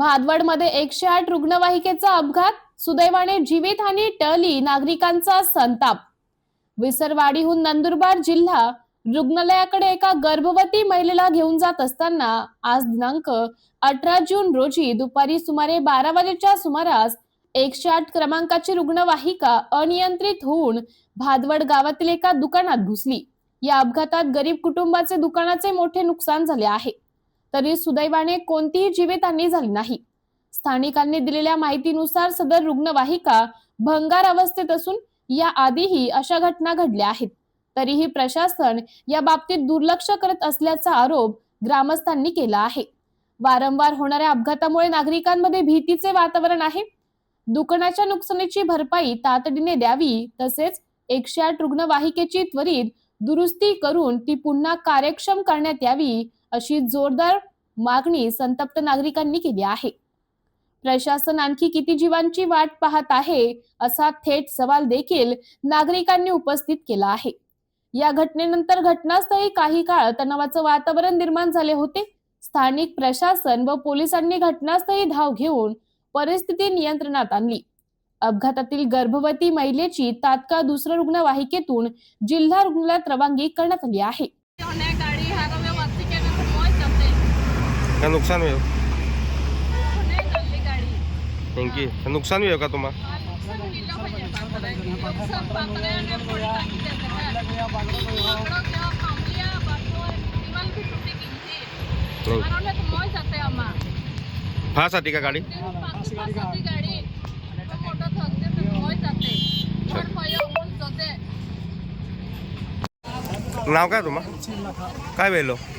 भादवडमध्ये एकशे आठ रुग्णवाहिकेचा अपघात सुदैवाने जीवितहानी टळली नागरिकांचा संताप. विसरवाडीहून नंदुरबार जिल्हा रुग्णालयाकडे एका गर्भवती महिलेला घेऊन जात असताना आज दिनांक अठरा जून रोजी दुपारी सुमारे बारा वाजेच्या सुमारास एकशे आठ क्रमांकाची रुग्णवाहिका अनियंत्रित होऊन भादवड गावातील एका दुकानात घुसली. या अपघातात गरीब कुटुंबाचे दुकानाचे मोठे नुकसान झाले आहे. तरी सुदैवाने कोणतीही जीवितहानी झाली नाही. स्थानिकांनी दिलेल्या माहितीनुसार सदर रुग्णवाहिका भंगार अवस्थेत असून या आधीही अशा घटना घडल्या आहेत. तरीही प्रशासन या बाबतीत दुर्लक्ष करत असल्याचा आरोप ग्रामस्थांनी केला आहे. वारंवार होणाऱ्या अपघातामुळे नागरिकांमध्ये भीतीचे वातावरण आहे. दुकानाच्या नुकसानीची भरपाई तातडीने द्यावी तसेच एकशे आठ रुग्णवाहिकेची त्वरित दुरुस्ती करून ती पुन्हा कार्यक्षम करण्यात यावी अशी जोरदार मागणी संतप्त नागरिकांनी केली आहे. प्रशासन आणखी किती जीवांची वाट पाहत आहे असा थेट सवाल देखील नागरिकांनी उपस्थित केला आहे. या घटनेनंतर घटनास्थळी काही काळ तणावाचं वातावरण निर्माण झाले होते. स्थानिक प्रशासन व पोलिसांनी घटनास्थळी धाव घेऊन परिस्थिती नियंत्रणात आणली. अपघातातील गर्भवती महिलेची तात्काळ दुसऱ्या रुग्णवाहिकेतून जिल्हा रुग्णालयात रवानगी करण्यात आली आहे. का नुकसान हुए होने चलती गाड़ी थँक्यू का नुकसान हुए का तुम्हा सब किलो हो जाए पापरे सब